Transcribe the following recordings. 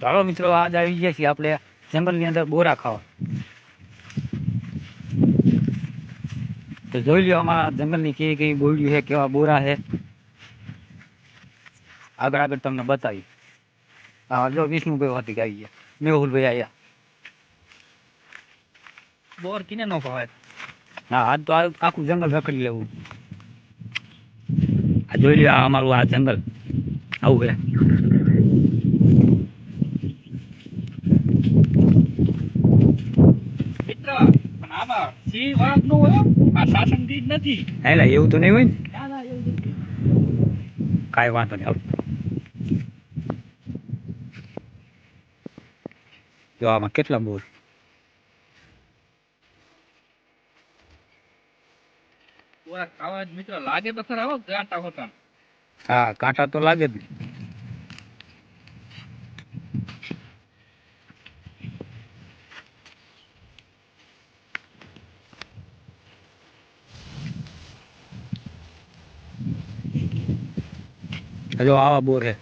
ચાલો મિત્રો આજ આવી ગયા છીએ આપણે જંગલની અંદર બોરા ખાવા તો જોઈ લ્યો અમારા જંગલની કેવી કેવી બોરડીઓ છે કેવા બોરા છે આગળ આગળ તમને બતાવી હા જો વિષ્ણુભાઈ હતી આવી ગયા મેહુલભાઈ આવ્યા બોર કિને નો ભાવે હા આજ તો આ- આખું જંગલ રખડી લેવું આ જોઈ લ્યો આ અમારું આ જંગલ આવું છે આમાં સિંહ નો હોય આ શાસન ગીત નથી. એટલે એવું તો નહીં હોય ને. કાંઈ વાંધો નહીં આવ જો આમાં કેટલા બોર? લાગે તો ખરા ગાંટા હોતા. હા કાંટા તો લાગે જ જો આવા બોર હે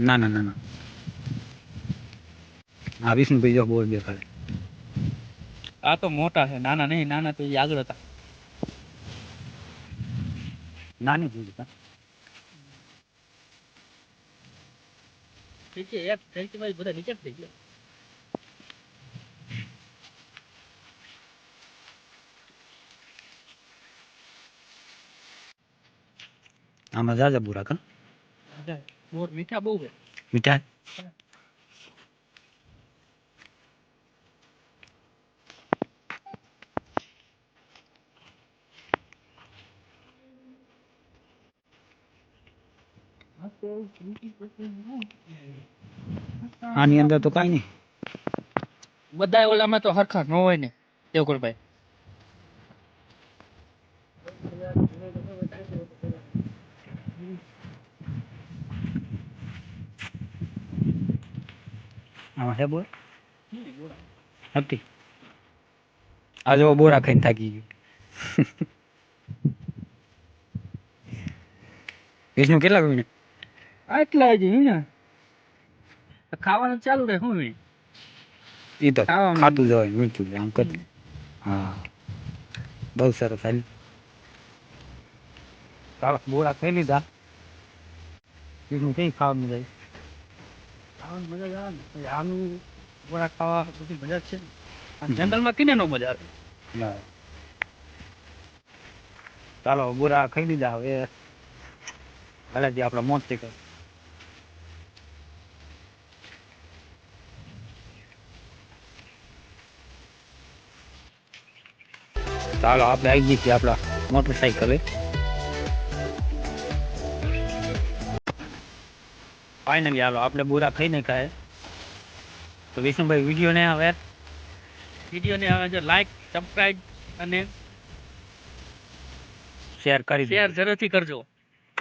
ના ના ના ના હા વિષ્ણુભાઈ જો બોર દેખાડે આ તો મોટા છે નાના નહીં નાના તો એ આગળ હતા નાની ચીજ હતા નીચે એક થઈ ભાઈ બધા નીચે જ થઈ ગયા આમાં જાજા બોરા કા બોર મીઠા બહુ છે મીઠા આની અંદર તો કાંઈ નહીં બધા ઓલામાં તો હરખા ન હોય ને દેવકુળભાઈ આમાં છે બોર હતી આ જો બોરા ખાઈને થાકી ગયું. વિષ્ણુ કેટલા મિનિટ આટલા જ ને ખાવાનું ચાલુ રહે હું ઈ? એ તો. ખાતું જવાય મીઠું આમ કર. હા. બહુ સરસ હાલ. બોરા ખાઈ લીધા. વિષ્ણુ કઈ ખાવાનું જાય ખાવાની મજા જ આવે ને. પછી આનું ગોળા ખાવા બધી મજા જ છે ને. જંગલમાં કિને નો મજા આવે. ચાલો બોરા ખાઈ લીધા. હવે ભલેથી આપણે મોજથી કર ચાલો આપણે આવી ગઈ છીએ આપણા મોટરસાઇકલે ફાઇનલી હાલો આપણે બોરા ખાઈને ખાય. તો વિષ્ણુભાઈ વીડિયો ને હવે વિડીયોને હવે જો લાઈક સબસ્ક્રાઈબ અને શેર કરી શેર જરૂરથી કરજો.